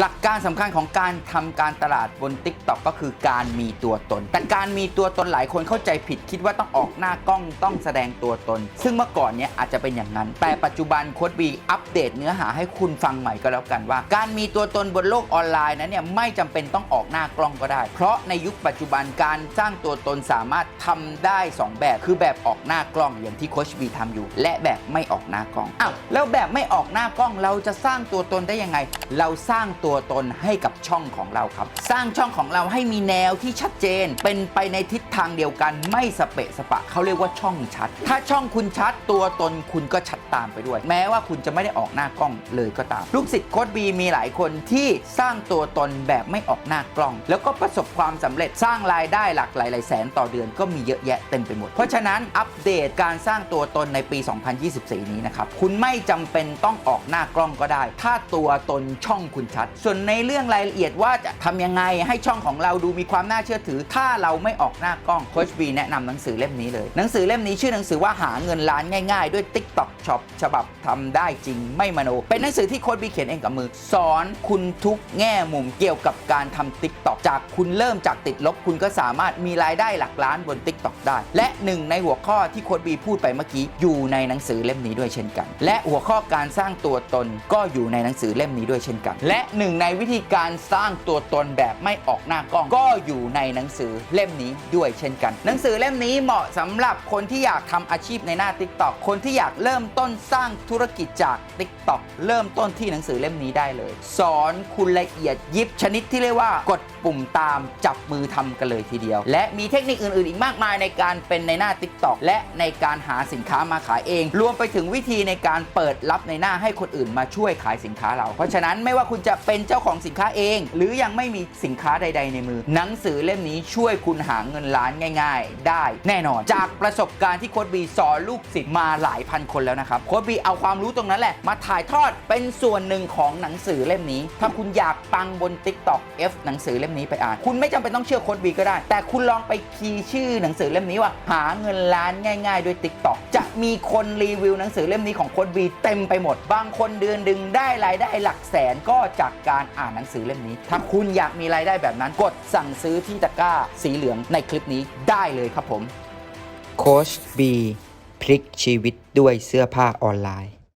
หลักการสำคัญของการทำการตลาดบน Tik t o อกก็คือการมีตัวตน แต่การมีตัวตนหลายคนเข้าใจผิดคิดว่าต้องออกหน้ากล้องต้องแสดงตัวตน ซึ่งเมื่อก่อนเนี้ยอาจจะเป็นอย่างนั้น แต่ปัจจุบันโค้ดบีอัปเดตเนื้อหาให้คุณฟังใหม่ก็แล้วกันว่า การมีตัวตนบนโลกออนไลน์นั้นเนี่ยไม่จำเป็นต้องออกหน้ากล้องก็ได้ เพราะในยุคปัจจุบันการสร้างตัวตนสามารถทำได้สองแบบ คือแบบออกหน้ากล้องอย่างที่โค้ชบีทำอยู่ และแบบไม่ออกหน้ากล้องอ้าวแล้วแบบไม่ออกหน้ากล้องเราจะสร้างตัวตนได้ยังไง เราสร้างตัวตนให้กับช่องของเราครับ สร้างช่องของเราให้มีแนวที่ชัดเจน เป็นไปในทิศทางเดียวกันไม่สเปะสปะเขาเรียกว่าช่องชัด ถ้าช่องคุณชัดตัวตนคุณก็ชัดตามไปด้วย แม้ว่าคุณจะไม่ได้ออกหน้ากล้องเลยก็ตาม ลูกศิษย์โค้ดบีมีหลายคนที่สร้างตัวตนแบบไม่ออกหน้ากล้อง แล้วก็ประสบความสำเร็จสร้างรายได้หลักหลายหลายแสนต่อเดือนก็มีเยอะแยะเต็มไปหมด เพราะฉะนั้นอัปเดตการสร้างตัวตนในปี 2024 นี้นะครับคุณไม่จำเป็นต้องออกหน้ากล้องก็ได้ ถ้าตัวตนช่องคุณชัดส่วนในเรื่องรายละเอียดว่าจะทำยังไงให้ช่องของเราดูมีความน่าเชื่อถือ ถ้าเราไม่ออกหน้ากล้องโคชบีแนะนำหนังสือเล่มนี้เลย หนังสือเล่มนี้ชื่อหนังสือว่าหาเงินล้านง่าย ๆ ด้วย TikTok Shop ฉบับทำได้จริงไม่มโน เป็นหนังสือที่โคชบีเขียนเองกับมือ สอนคุณทุกแง่มุมเกี่ยวกับการทำ TikTok จากคุณเริ่มจากติดลบ คุณก็สามารถมีรายได้หลักล้านบน TikTok ได้ และหนึ่งในหัวข้อที่โคชบีพูดไปเมื่อกี้อยู่ในหนังสือเล่มนี้ด้วยเช่นกัน และหัวข้อการสร้างตัวตนก็อยู่ในหนังสือเล่มนี้ด้วยเช่นกัน และหนึ่งในวิธีการสร้างตัวตนแบบไม่ออกหน้ากล้อง ก็อยู่ในหนังสือเล่มนี้ด้วยเช่นกัน หนังสือเล่มนี้เหมาะสำหรับคนที่อยากทำอาชีพในหน้า TikTok คนที่อยากเริ่มต้นสร้างธุรกิจจาก TikTok เริ่มต้นที่หนังสือเล่มนี้ได้เลย สอนคุณละเอียดยิบชนิดที่เรียกว่ากดปุ่มตามจับมือทำกันเลยทีเดียว และมีเทคนิคอื่นๆ อีกมากมายในการเป็นในหน้า TikTok และในการหาสินค้ามาขายเอง รวมไปถึงวิธีในการเปิดรับในหน้าให้คนอื่นมาช่วยขายสินค้าเรา เพราะฉะนั้นไม่ว่าคุณจะเป็นเจ้าของสินค้าเอง หรือยังไม่มีสินค้าใด ๆ ในมือ หนังสือเล่มนี้ช่วยคุณหาเงินล้านง่าย ๆ ได้ แน่นอน จากประสบการณ์ที่โค้ดบีสอนลูกศิษย์มาหลายพันคนแล้วนะครับโค้ดบีเอาความรู้ตรงนั้นแหละ มาถ่ายทอดเป็นส่วนหนึ่งของหนังสือเล่มนี้ ถ้าคุณอยากปังบน TikTok F หนังสือเล่มนี้ไปอ่าน คุณไม่จำเป็นต้องเชื่อโค้ดบีก็ได้ แต่คุณลองไปคีย์ชื่อหนังสือเล่มนี้ว่าหาเงินล้านง่าย ๆ ด้วย TikTok จะ มีคนรีวิวหนังสือเล่มนี้ของโค้ดบีเต็มไปหมด บางคนเดือนดึงได้รายได้หลักแสนก็จากการอ่านหนังสือเล่มนี้ ถ้าคุณอยากมีรายได้แบบนั้น กดสั่งซื้อที่ตะกร้าสีเหลืองในคลิปนี้ได้เลยครับผม โค้ชบีพลิกชีวิตด้วยเสื้อผ้าออนไลน์